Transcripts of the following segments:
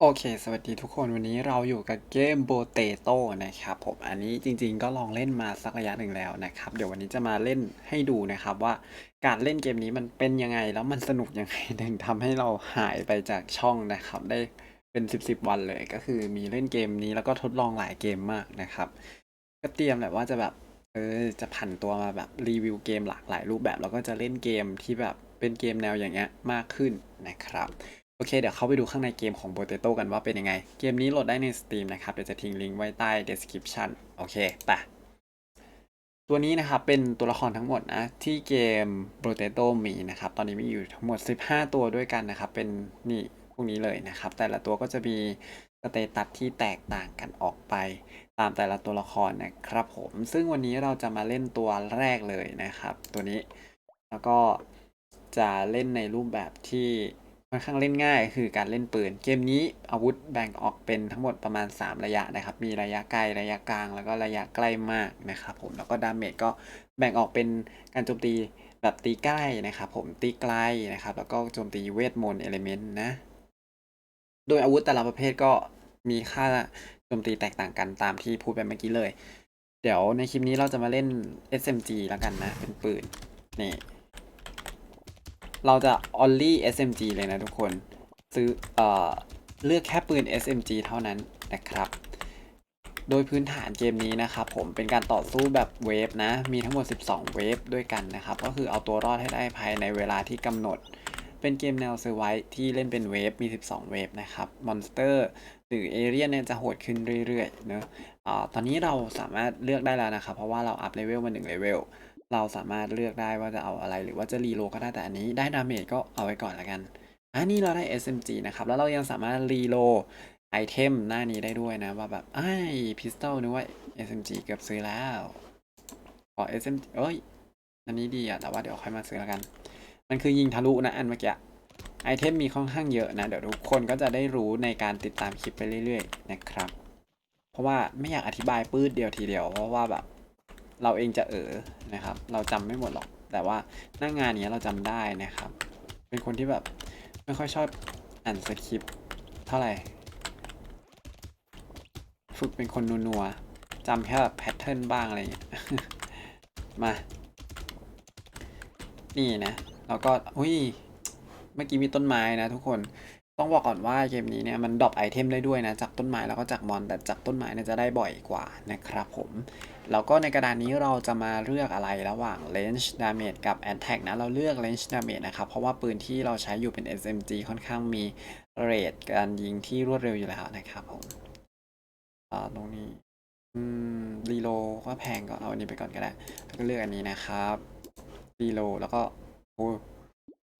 โอเค สวัสดีทุกคน วันนี้เราอยู่กับเกม Potato นะครับผม อันนี้จริงๆก็ลองเล่นมาสักระยะหนึ่งแล้วนะครับ เดี๋ยววันนี้จะมาเล่นให้ดูนะครับว่าการเล่นเกมนี้มันเป็นยังไง แล้วมันสนุกยังไงถึงทำให้เราหายไปจากช่องนะครับ ได้เป็น 10 10 วันเลย ก็คือมีเล่นเกมนี้แล้วก็ทดลองหลายเกมมากนะครับ ก็เตรียมแหละว่าจะแบบเออจะผันตัวมาแบบรีวิวเกมหลากหลายรูปแบบ แล้วก็จะเล่นเกมที่แบบเป็นเกมแนวอย่างเงี้ยมากขึ้นนะครับ โอเค เดี๋ยวเข้าไปดูข้างในเกมของ Potato กันว่าเป็นยังไง เกมนี้โหลดได้ใน Steam นะครับ เดี๋ยวจะทิ้งลิงก์ไว้ใต้ description โอเคไปตัวนี้นะครับ เป็นตัวละครทั้งหมดนะ ที่เกม Potato มีนะครับ ตอนนี้มีอยู่ทั้งหมด 15 ตัวด้วยกันนะครับ เป็นนี่พวกนี้เลยนะครับ แต่ละตัวก็จะมีสเตตัสที่แตกต่างกันออกไป ตามแต่ละตัวละครนะครับผม ซึ่งวันนี้เราจะมาเล่นตัวแรกเลยนะครับ ตัวนี้ แล้วก็จะเล่นในรูปแบบที่ ค่อนข้างเล่นง่ายคือการเล่นปืน เกมนี้อาวุธแบ่งออกเป็นทั้งหมดประมาณ 3 ระยะนะครับ มีระยะไกลระยะกลาง แล้วก็ระยะใกล้มากนะครับผมแล้วก็ดาเมจก็แบ่งออกเป็นการโจมตีแบบตีใกล้นะครับผมตีไกลนะครับ แล้วก็โจมตีเวทมนต์เอลิเมนต์นะ โดยอาวุธแต่ละประเภทก็มีค่าโจมตีแตกต่างกันตามที่พูดไปเมื่อกี้เลย เดี๋ยวในคลิปนี้เราจะมาเล่น SMG แล้วกันนะ เป็นปืนนี่ เราจะ only SMG เลยนะทุกคน ซื้อเอ่อเลือกแค่ปืน SMG เท่านั้นนะครับ โดยพื้นฐานเกมนี้นะครับผมเป็นการต่อสู้แบบเวฟนะ มีทั้งหมด 12 เวฟด้วยกันนะครับ ก็คือเอาตัวรอดให้ได้ภายในเวลาที่กำหนด เป็นเกมแนวเซอร์ไวที่เล่นเป็นเวฟ มี 12 เวฟนะครับ มอนสเตอร์หรือเอเรียนเนี่ยจะโหดขึ้นเรื่อยๆเนอะอ่าตอนนี้เราสามารถเลือกได้แล้วนะครับ เพราะว่าเราอัพเลเวลมา1เลเวล เราสามารถเลือกได้ว่าจะเอาอะไรหรือว่าจะรีโลก็ได้แต่อันนี้ได้ดาเมจก็เอาไว้ก่อนละกันอันนี้เราได้ SMG นะครับ แล้วเรายังสามารถรีโลไอเทมหน้านี้ได้ด้วยนะ ว่าแบบไอ้พิสตอลนึกว่า SMG เกือบซื้อแล้ว ขอ SMG เอ้ย อันนี้ดีอะแต่ว่าเดี๋ยวค่อยมาซื้อแล้วกัน มันคือยิงทะลุนะ อันเมื่อกี้ไอเทมมีค่อนข้างเยอะนะ เดี๋ยวทุกคนก็จะได้รู้ในการติดตามคลิปไปเรื่อยๆนะครับ เพราะว่าไม่อยากอธิบายปื้ดเดียวทีเดียวเพราะว่าแบบ เราเองจะเออนะครับ เราจำไม่หมดหรอก แต่ว่าหน้างงานนี้เราจำได้นะครับ เป็นคนที่แบบไม่ค่อยชอบอ่านสคริปต์เท่าไหร่ ฝึกเป็นคนนัวๆจำแค่แบบแพทเทิร์นบ้างอะไรอย่างเงี้ย มา นี่นะ แล้วก็ อุ้ย เมื่อกี้มีต้นไม้นะทุกคน ต้องบอกก่อนว่าเกมนี้เนี่ยมันดรอปไอเทมได้ด้วยนะจากต้นไม้แล้วก็จากมอนแต่จากต้นไม้เนี่ยจะได้บ่อยกว่านะครับผม แล้วก็ในกระดานนี้เราจะมาเลือกอะไรระหว่าง range damage กับ attack นะเราเลือก range damage นะครับเพราะว่าปืนที่เราใช้อยู่เป็น SMG ค่อนข้างมีเรทการยิงที่รวดเร็วอยู่แล้วนะครับผมอ่าตรงนี้อืมรีโลก็แพงก็เอาอันนี้ไปก่อนก็ได้แล้วก็เลือกอันนี้นะครับรีโลแล้วก็โอ้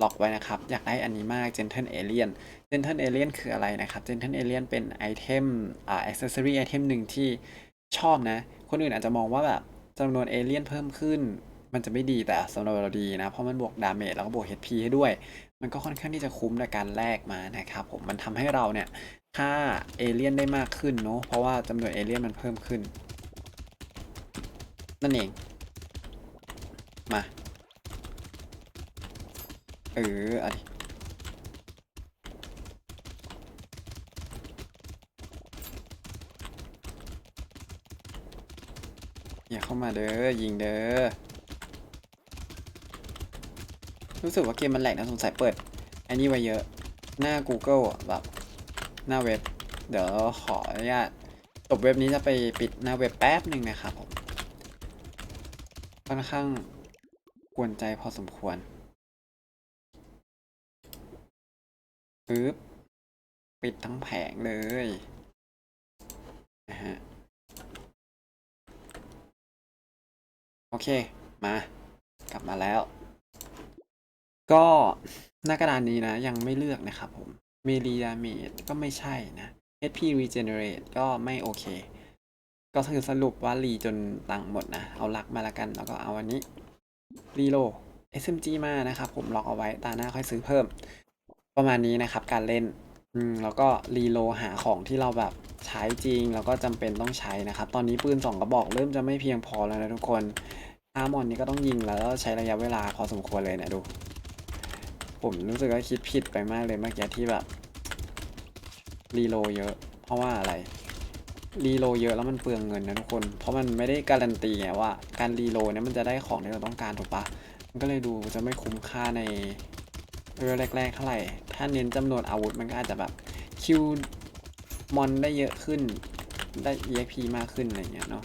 ล็อกไว้นะครับ อยากได้อันนี้มาก Gentle Alien Gentle Alien คืออะไรนะครับ Gentle Alien เป็นไอเทมอ่า accessory ไอเทมหนึ่งที่ชอบนะ คนอื่นอาจจะมองว่าแบบจำนวนเอเลี่ยนเพิ่มขึ้น มันจะไม่ดีแต่สำหรับเราดีนะ เพราะมันบวกดาเมจแล้วก็บวก HP ให้ด้วย มันก็ค่อนข้างที่จะคุ้มในการแลกมานะครับผมมันทำให้เราเนี่ยฆ่าเอเลี่ยนได้มากขึ้นเนาะเพราะว่าจำนวนเอเลี่ยนมันเพิ่มขึ้น นั่นเอง มา เอออะดิอย่าเข้ามาเด้อ ยิงเด้อ รู้สึกว่าเกมมันแหลกนะสงสัยเปิด อันนี้ไว้เยอะ หน้า Google อะแบบ หน้าเว็บ เดี๋ยวขออนุญาตจบเว็บนี้จะไปปิดหน้าเว็บแป๊บหนึ่งนะครับผม ค่อนข้างกวนใจพอสมควร ปึ๊บปิดทั้งแผงเลยนะฮะโอเคมากลับมาแล้ว ก็หน้ากระดานนี้นะ ยังไม่เลือกนะครับผมเมลีดาเมจก็ไม่ใช่นะ HP regenerate ก็ไม่โอเค ก็คือสรุปว่ารีจนตังค์หมดนะ เอาลักมาละกันแล้วก็เอาอันนี้รีโล SMG มานะครับผมล็อกเอาไว้ตาหน้าค่อยซื้อเพิ่ม ประมาณนี้นะครับการเล่นอืมแล้วก็รีโลหาของที่เราแบบใช้จริง แล้วก็จำเป็นต้องใช้นะครับ ตอนนี้ปืนสองกระบอกเริ่มจะไม่เพียงพอแล้วนะทุกคนอามอนนี่ก็ต้องยิงแล้วก็ใช้ระยะเวลาพอสมควรเลยเนี่ยดู ผมรู้สึกว่าคิดผิดไปมากเลยเมื่อกี้ที่แบบรีโลเยอะ เพราะว่าอะไรรีโลเยอะแล้วมันเปลืองเงินนะทุกคน เพราะมันไม่ได้การันตีไงว่าการรีโลเนี่ยมันจะได้ของที่เราต้องการถูกปะมันก็เลยดูจะไม่คุ้มค่าใน เรือแรกๆเท่าไหร่ ถ้าเน้นจำนวนอาวุธมันก็อาจจะแบบคิวมอนได้เยอะขึ้น ได้ EXP มากขึ้นอะไรเงี้ยเนาะ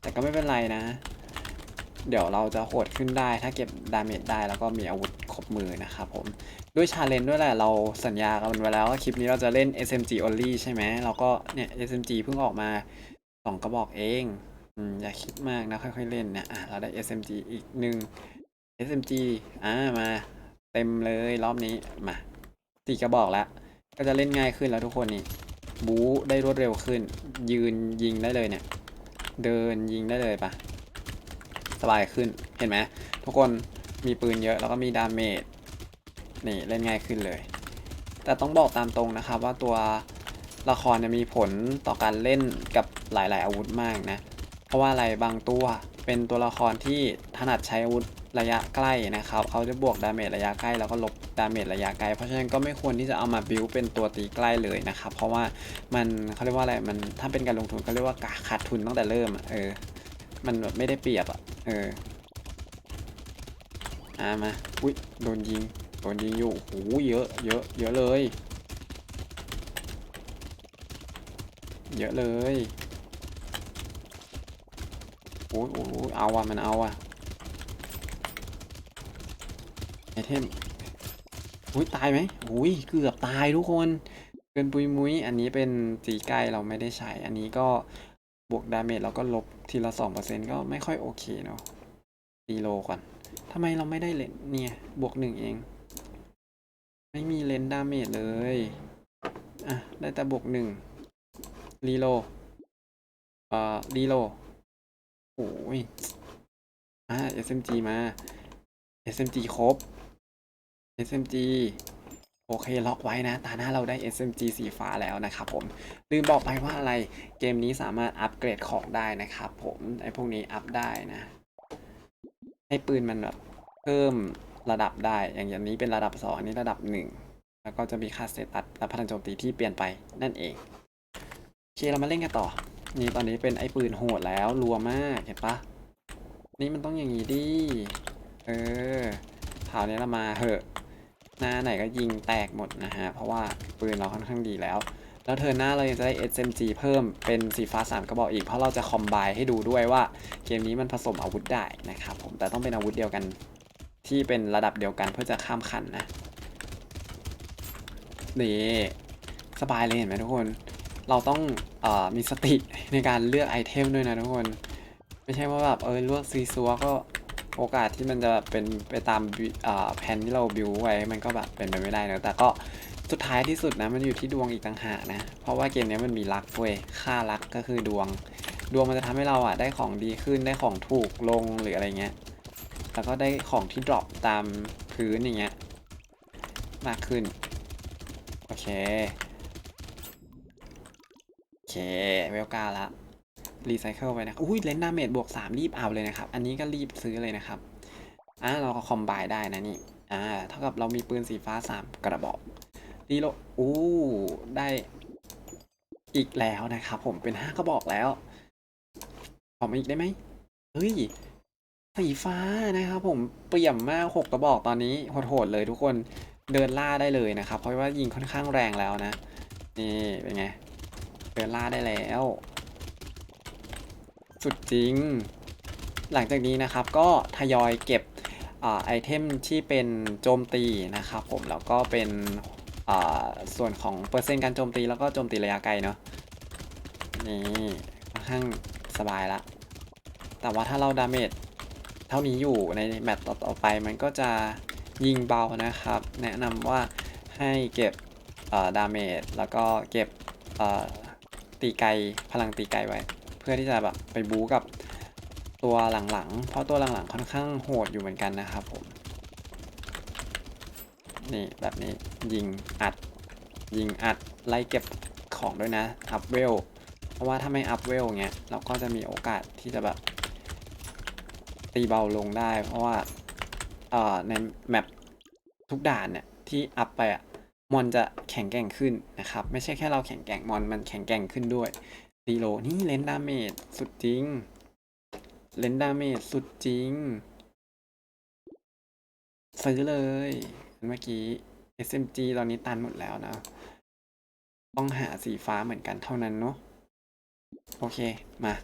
แต่ก็ไม่เป็นไรนะ เดี๋ยวเราจะโหดขึ้นได้ถ้าเก็บดาเมจได้แล้วก็มีอาวุธครบมือนะครับผม ด้วยชาเลนจ์ด้วยแหละ เราสัญญากันไว้แล้วว่าคลิปนี้เราจะเล่น SMG only ใช่ไหมเราก็เนี่ย SMG เพิ่งออกมาสองกระบอกเองอืมอย่าคิดมากนะค่อยๆเล่นเนี่ยอะเราได้ SMG อีกหนึ่ง SMG อ่ามา ต็มเลยรอบนี้มาสี่กระบอกแล้วก็จะเล่นง่ายขึ้นแล้วทุกคนนี่บู๊ได้รวดเร็วขึ้น ยืนยิงได้เลยเนี่ย เดินยิงได้เลยปะสบายขึ้นเห็นไหมทุกคนมีปืนเยอะแล้วก็มีดาเมจนี่เล่นง่ายขึ้นเลย แต่ต้องบอกตามตรงนะครับว่าตัวละครเนี่ยมีผลต่อการเล่นกับหลาย ๆ อาวุธมากนะ เพราะว่าอะไรบางตัวเป็นตัวละครที่ถนัดใช้อาวุธ ระยะใกล้นะครับเขาจะบวกดาเมจระยะใกล้แล้วก็ลบดาเมจระยะไกล เพราะฉะนั้นก็ไม่ควรที่จะเอามาบิวเป็นตัวตีใกล้เลยนะครับ เพราะว่ามันเขาเรียกว่าอะไรมันถ้าเป็นการลงทุนก็เรียกว่าขาดทุนตั้งแต่เริ่มเออมันแบบไม่ได้เปรียบอะเอออามาอุ้ยโดนยิงโดนยิงอยู่โอ้โหเยอะเยอะเยอะเลย เยอะเลยโอ้ยโอ้ยเอาว่ะมันเอาว่ะไอ เทมอุ้ยตายไหมอุ้ยเกือบตายทุกคน เกินปุยมุ้ย อันนี้เป็นตีใกล้เราไม่ได้ใช้ อันนี้ก็บวกดาเมจแล้วก็ลบทีละสองเปอร์เซ็นก็ไม่ค่อยโอเคเนาะตีโลก่อนทำไมเราไม่ได้เลนเนี่ย บวกหนึ่งเอง ไม่มีเลนดาเมจเลย อะ ได้แต่บวกหนึ่งรีโลเอ่อรีโลโอ้ยอ่า SMG มา SMG ครบ SMG โอเคล็อกไว้นะ ตาหน้าเราได้ SMG สีฟ้าแล้วนะครับผม ลืมบอกไปว่าอะไร เกมนี้สามารถอัปเกรดของได้นะครับผม ไอพวกนี้อัพได้นะ ให้ปืนมันแบบเพิ่มระดับได้ อย่างอย่างนี้เป็นระดับ 2 อันนี้ระดับ 1 แล้วก็จะมีค่าสเตตัสและพลังโจมตีที่เปลี่ยนไปนั่นเอง โอเคเรามาเล่นกันต่อ นี่ตอนนี้เป็นไอ้ปืนโหดแล้วรัวมากเห็นปะ นี่มันต้องอย่างนี้ดิ เออคราวนี้เรามาเหอะ หน้าไหนก็ยิงแตกหมดนะฮะ เพราะว่าปืนเราค่อนข้างดีแล้ว แล้วเธอหน้าเรายังจะได้ SMG เพิ่มเป็นสีฟ้า3กระบอกอีก เพราะเราจะคอมไบให้ดูด้วยว่าเกมนี้มันผสมอาวุธได้นะครับผม แต่ต้องเป็นอาวุธเดียวกันที่เป็นระดับเดียวกันเพื่อจะข้ามขันนะ นี่สบายเลยเห็นไหมทุกคน เราต้องอมีสติในการเลือกไอเทมด้วยนะทุกคน ไม่ใช่ว่าแบบเออเลือกซีซัวก็ โอกาสที่มันจะเป็นไปตามแผนที่เราบิวไว้มันก็แบบเป็นไปไม่ได้นะแต่ก็สุดท้ายที่สุดนะมันอยู่ที่ดวงอีกต่างหากนะ เพราะว่าเกมนี้มันมีลักเว้ยค่าลักก็คือดวง ดวงมันจะทำให้เราอะได้ของดีขึ้นได้ของถูกลงหรืออะไรเงี้ยแล้วก็ได้ของที่ดรอปตามพื้นอย่างเงี้ยมากขึ้นโอเคโอเคเวลกาละ รีไซเคิลไปนะอุ้ยเลนดาเมจบวก3รีบเอาเลยนะครับ อันนี้ก็รีบซื้อเลยนะครับอ่าเราก็คอมไบได้นะนี่อ่าเท่ากับเรามีปืนสีฟ้า 3 กระบอกรีโลอู้ได้อีกแล้วนะครับผมเป็น 5 กระบอกแล้วขอมาอีกได้ไหมเฮ้ยสีฟ้านะครับผมเปี่ยมมาก6กระบอกตอนนี้โหดๆเลยทุกคนเดินล่าได้เลยนะครับ เพราะว่ายิงค่อนข้างแรงแล้วนะ นี่เป็นไง เดินล่าได้แล้ว สุดจริง หลังจากนี้นะครับก็ทยอยเก็บอไอเทมที่เป็นโจมตีนะครับผมแล้วก็เป็นส่วนของเปอร์เซ็นต์การโจมตีแล้วก็โจมตีระยะไกลเนาะนี่ค่อนข้างสบายละ แต่ว่าถ้าเราดาเมจเท่านี้อยู่ในแมตต์ต่อๆไปมันก็จะยิงเบานะครับ แนะนำว่าให้เก็บดาเมจแล้วก็เก็บตีไกลพลังตีไกลไว้ พื่อที่จะแบบไปบู๊กับตัวหลังๆ เพราะตัวหลังๆค่อนข้างโหดอยู่เหมือนกันนะครับผม นี่แบบนี้ยิงอัด ยิงอัดไล่เก็บของด้วยนะ อัพเวล เพราะว่าถ้าไม่อัพเวลเงี้ยเราก็จะมีโอกาสที่จะแบบ ตีเบาลงได้ เพราะว่าเอ่อในแมปทุกด่านเนี่ยที่อัพไปอะมอนจะแข็งแกร่งขึ้นนะครับ ไม่ใช่แค่เราแข็งแกร่งมอนมันแข็งแกร่งขึ้นด้วย ตีโลนี่เลนดาเมจสุดจริง เลนดาเมจสุดจริง ซื้อเลย เมื่อกี้ SMG ตอนนี้ตันหมดแล้วนะ ต้องหาสีฟ้าเหมือนกันเท่านั้นเนาะ โอเค มา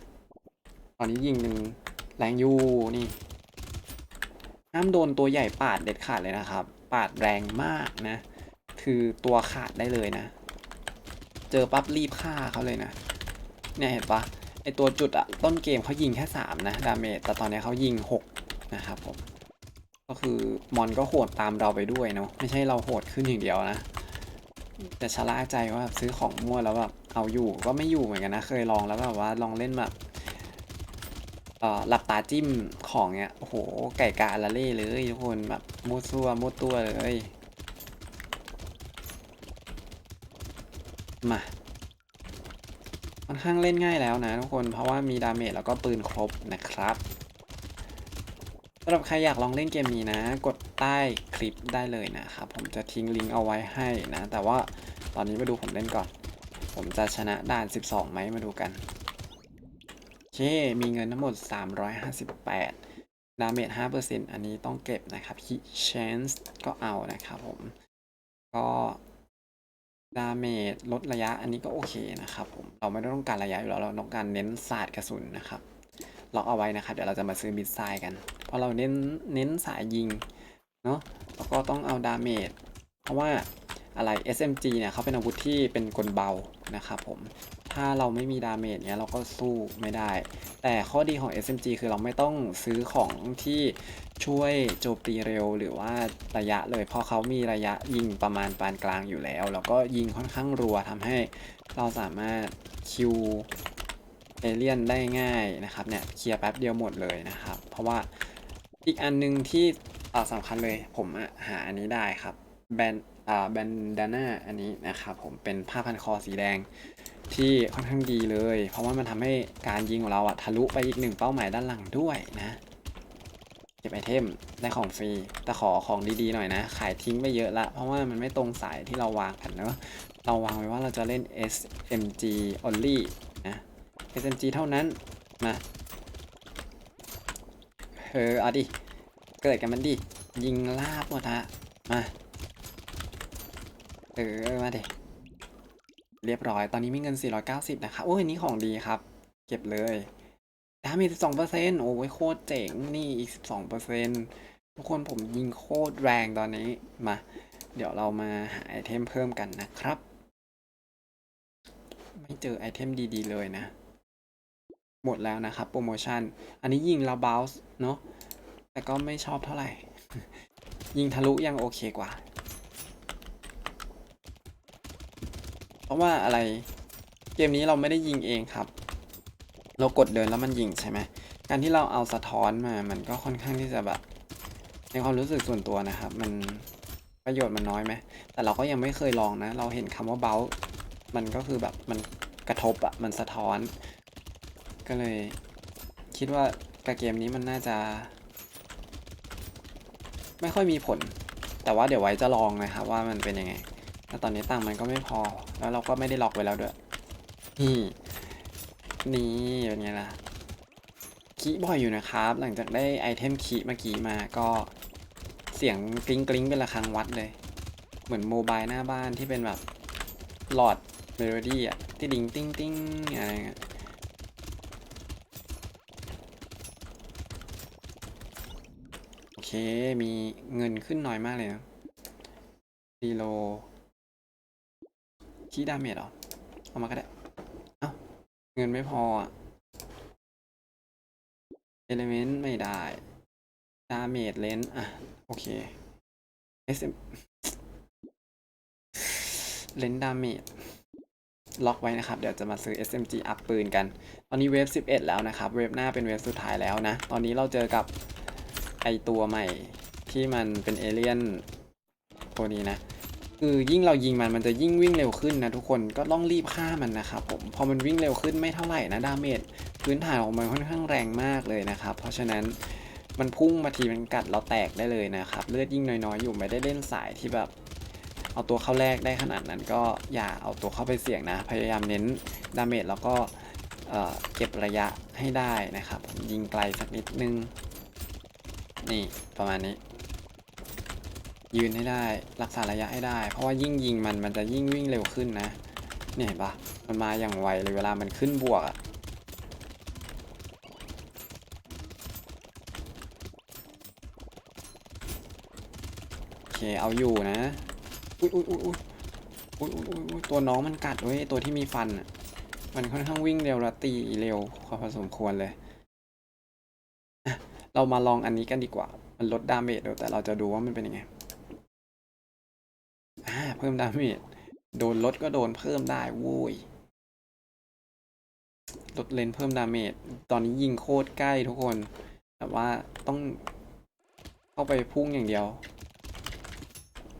ตอนนี้ยิงเป็นแรงยูนี่ ห้ามโดนตัวใหญ่ปาดเด็ดขาดเลยนะครับ ปาดแรงมากนะ คือตัวขาดได้เลยนะ เจอปั๊บรีบฆ่าเขาเลยนะ เนี่ยเห็นปะไอตัวจุดอะต้นเกมเขายิงแค่สามนะดาเมจแต่ตอนนี้เขายิงหกนะครับผม ก็คือมอนก็โหดตามเราไปด้วยเนาะไม่ใช่เราโหดขึ้นอย่างเดียวนะแต่ชะล่าใจว่าซื้อของมั่วแล้วแบบเอาอยู่ก็ไม่อยู่เหมือนกันนะ เคยลองแล้วแบบว่าลองเล่นแบบเอ่อหลับตาจิ้มของเนี้ยโอ้โห ไก่กาละเล่เลยทุกคนแบบมุดซัวมุดตัวเลย มา อนข้างเล่นง่ายแล้วนะทุกคนเพราะว่ามีดาเมจแล้วก็ปืนครบนะครับสำหรับใครอยากลองเล่นเกมนี้นะ กดใต้คลิปได้เลยนะครับผมจะทิ้งลิงก์เอาไว้ให้นะ แต่ว่าตอนนี้มาดูผมเล่นก่อน ผมจะชนะด่าน 12ไหมมาดูกันโอเคมีเงินทั้งหมด 358 ดาเมจ5%อันนี้ต้องเก็บนะครับ Hit Chance ก็เอานะครับผม ก็ ดาเมจลดระยะอันนี้ก็โอเคนะครับผมเราไม่ได้ต้องการระยะอยู่แล้วเราต้องการเน้นศาสตร์กระสุนนะครับล็อกเอาไว้นะครับเดี๋ยวเราจะมาซื้อมิดไซล์กัน เพราะเราเน้นเน้นสายยิงเนาะแล้วก็ต้องเอาดาเมจเพราะว่าอะไร SMG เนี่ยเขาเป็นอาวุธที่เป็นกลเบานะครับผม ถ้าเราไม่มีดาเมจเนี้ยเราก็สู้ไม่ได้ แต่ข้อดีของ SMG คือเราไม่ต้องซื้อของที่ช่วยโจมตีเร็วหรือว่าระยะเลย เพราะเขามีระยะยิงประมาณปานกลางอยู่แล้ว แล้วก็ยิงค่อนข้างรัวทำให้เราสามารถคิวเอเลียนได้ง่ายนะครับเนี่ยเคลียร์แป๊บเดียวหมดเลยนะครับ เพราะว่าอีกอันหนึงที่อ่าสำคัญเลยผมหาอันนี้ได้ครับแบนอ่าแบนดาน่าอันนี้นะครับผมเป็นผ้าพันคอสีแดง ที่ค่อนข้างดีเลย เพราะว่ามันทำให้การยิงของเราอะทะลุไปอีกหนึ่งเป้าหมายด้านหลังด้วยนะเก็บไอเทมได้ของฟรีแต่ขอของดีๆหน่อยนะ ขายทิ้งไปเยอะละ เพราะว่ามันไม่ตรงสายที่เราวางกันเนอะเราวางไว้ว่าเราจะเล่น SMG only นะ SMG เท่านั้นมาเออเอาดิ เกิดกันมันดิ ยิงลาบหมดฮะมา เออ มาดิ เรียบร้อย ตอนนี้มีเงิน 490 นะครับโอ้ยนี่ของดีครับ เก็บเลยดามจ12%โอ้ยโคตรเจ๋ง นี่อีก 12%ทุกคนผมยิงโคตรแรงตอนนี้ มา เดี๋ยวเรามาหาไอเทมเพิ่มกันนะครับ ไม่เจอไอเทมดีๆเลยนะ หมดแล้วนะครับโปรโมชั่น อันนี้ยิงเราบาส์เนาะ แต่ก็ไม่ชอบเท่าไหร่ ยิงทะลุยังโอเคกว่า เพ ราะว่าอะไรเกมนี้เราไม่ได้ยิงเองครับ เรากดเดินแล้วมันยิงใช่ไหมการที่เราเอาสะท้อนมา มันก็ค่อนข้างที่จะแบบ ในความรู้สึกส่วนตัวนะครับ มันประโยชน์มันน้อยไหมแต่เราก็ยังไม่เคยลองนะ เราเห็นคำว่าเบลมันก็คือแบบมันกระทบอะมันสะท้อน ก็เลย คิดว่ากับเกมนี้มันน่าจะ ไม่ค่อยมีผล แต่ว่าเดี๋ยวไว้จะลองนะครับว่ามันเป็นยังไง แต่ตอนนี้ตังค์มันก็ไม่พอ แล้วเราก็ไม่ได้ล็อกไว้แล้วด้วย นี่ นี่เป็นไงล่ะคีบ่อยอยู่นะครับ หลังจากได้ไอเทมคีเมื่อกี้มาก็เสียงกริ๊งกริ๊งเป็นระฆังวัดเลย เหมือนโมบายหน้าบ้านที่เป็นแบบหลอดเมโลดี้อะที่ดิงติ้งติ้งอะไรเงี้ยโอเค มีเงินขึ้นน้อยมากเลยนะดีโล ชี้ดาเมจหรอ เอามาก็ได้ เอ้า เงินไม่พออะเอลเมนต์ไม่ได้ ดาเมจเลนอะ โอเค SM เลนดาเมจล็อกไว้นะครับ เดี๋ยวจะมาซื้อ SMG อัพปืนกัน ตอนนี้เวฟ 11 แล้วนะครับ เวฟหน้าเป็นเวฟสุดท้ายแล้วนะ ตอนนี้เราเจอกับไอตัวใหม่ที่มันเป็นเอเลี่ยนตัวนี้นะ คือยิ่งเรายิงมันมันจะยิ่งวิ่งเร็วขึ้นนะทุกคนก็ต้องรีบฆ่ามันนะครับผมพอมันวิ่งเร็วขึ้นไม่เท่าไหร่นะดาเมจพื้นฐานของมันค่อนข้างแรงมากเลยนะครับเพราะฉะนั้นมันพุ่งมาทีมันกัดเราแตกได้เลยนะครับเลือดยิ่งน้อยๆ อยู่ไม่ได้เล่นสายที่แบบ เอาตัวเข้าแรกได้ขนาดนั้นก็อย่าเอาตัวเข้าไปเสี่ยงนะ พยายามเน้นดาเมจแล้วก็เเก็บระยะให้ได้นะครับยิงไกลสักนิดนึง นี่ประมาณนี้ ยืนให้ได้ รักษาระยะให้ได้ เพราะว่ายิ่งยิงมันมันจะยิ่งวิ่งเร็วขึ้นนะ เนี่ยเห็นปะมันมาอย่างไวเลยเวลามันขึ้นบวกอะโอเคเอาอยู่นะ อุ้ยอุ้ยอุ้ยอุ้ยอุ้ยอุ้ยอุ้ยอุ๊ยตัวน้องมันกัดเว้ยตัวที่มีฟันอะมันค่อนข้างวิ่งเร็วและตีเร็วพอสมควรเลย เรามาลองอันนี้กันดีกว่า มันลดดาเมจเดี๋ยแต่เราจะดูว่ามันเป็นยังไง อ่าเพิ่มดาเมจโดนลดก็โดนเพิ่มได้โว้ยลดเลนเพิ่มดาเมจตอนนี้ยิงโคตรใกล้ทุกคน แต่ว่าต้องเข้าไปพุ่งอย่างเดียว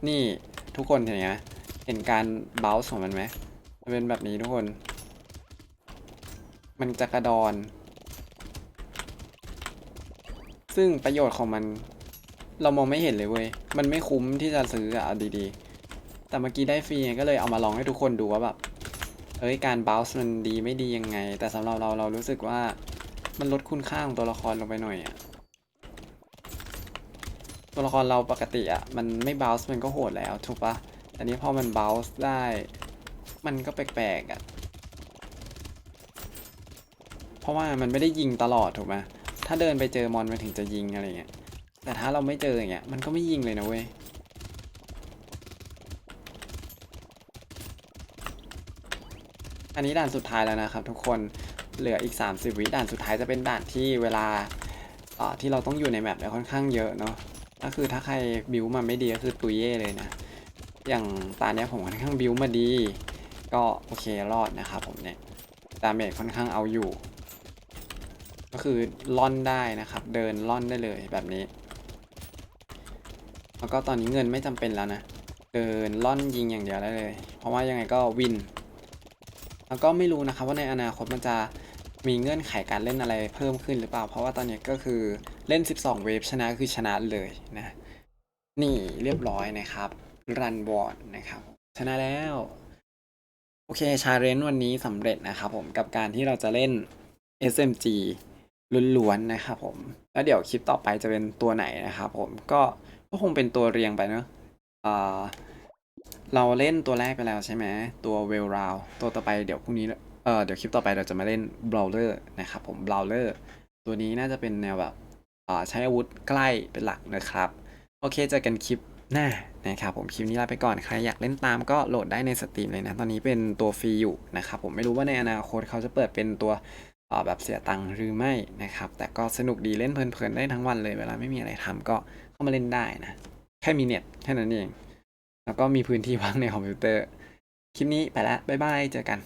นี่ทุกคนเห็นไหมเห็นการเบลส์ของมันไหมมันเป็นแบบนี้ทุกคน มันจะกระดอน ซึ่งประโยชน์ของมัน เรามองไม่เห็นเลยเว้ย มันไม่คุ้มที่จะซื้ออะดีๆ แต่เมื่อกี้ได้ฟรีก็เลยเอามาลองให้ทุกคนดูว่าแบบเอ้ยการบ o ล n ์มันดีไม่ดียังไง แต่สำหรับเราเรารู้สึกว่ามันลดคุณค่าของตัวละครลงไปหน่อยอะตัวละครเราปกติอะมันไม่บ o ล n ์มันก็โหดแล้วถูกปะอันนี้พอมันบ o ล n ์ได้ มันก็แปลกๆอะเพราะว่ามันไม่ได้ยิงตลอดถูกไหมถ้าเดินไปเจอมอนมันถึงจะยิงอะไรเงี้ยแต่ถ้าเราไม่เจออย่างเงี้ยมันก็ไม่ยิงเลยนะเว้ย อันนี้ด่านสุดท้ายแล้วนะครับทุกคนเหลืออีก 30 วิด่านสุดท้ายจะเป็นด่านที่เวลาที่เราต้องอยู่ในแมปเนี่ยค่อนข้างเยอะเนาะก็คือถ้าใครบิวมาไม่ดีก็คือตุยเย่เลยนะอย่างตาเนี้ยผมค่อนข้างบิวมาดี ก็โอเครอดนะครับผมเนี่ยดาเมจค่อนข้างเอาอยู่ ก็คือล่อนได้นะครับ เดินล่อนได้เลยแบบนี้ แล้วก็ตอนนี้เงินไม่จำเป็นแล้วนะ เดินล่อนยิงอย่างเดียวได้เลย เพราะว่ายังไงก็วิน แล้วก็ไม่รู้นะครับว่าในอนาคตมันจะมีเงื่อนไขการเล่นอะไรเพิ่มขึ้นหรือเปล่า เพราะว่าตอนนี้ก็คือเล่น 12 เวฟชนะคือชนะเลยนะ นี่เรียบร้อยนะครับ รันบอร์ดนะครับ ชนะแล้ว โอเคชาเลนจ์วันนี้สำเร็จนะครับผมกับการที่เราจะเล่น SMG ล้วนๆนะครับผม แล้วเดี๋ยวคลิปต่อไปจะเป็นตัวไหนนะครับผมก็ก็คงเป็นตัวเรียงไปเนอะอ่า เราเล่นตัวแรกไปแล้วใช่ไหมตัวเวลราวตัวต่อไปเดี๋ยวพรุ่งนี้เออเดี๋ยวคลิปต่อไปเราจะมาเล่นบ r าวเลอร์นะครับผมบ r าวเลอร์ตัวนี้น่าจะเป็นแนวแบบใช้อาวุธใกล้เป็นหลักนะครับ โอเคเจอกันคลิปหน้านะครับผมคลิปนี้ลาไปก่อนใครอยากเล่นตามก็โหลดได้ในสตรีมเลยนะ ตอนนี้เป็นตัวฟรีอยู่นะครับผมไม่รู้ว่าในอนาคตเขาจะเปิดเป็นตัวแบบเสียตังค์หรือไม่นะครับ แต่ก็สนุกดีเล่นเพลินๆได้ทั้งวันเลยเวลาไม่มีอะไรทำก็เข้ามาเล่นได้นะ แค่มีเน็ตแค่นั้นเอง แล้วก็มีพื้นที่ว่างในคอมพิวเตอร์ คลิปนี้ไปแล้ว บ๊ายบาย เจอกัน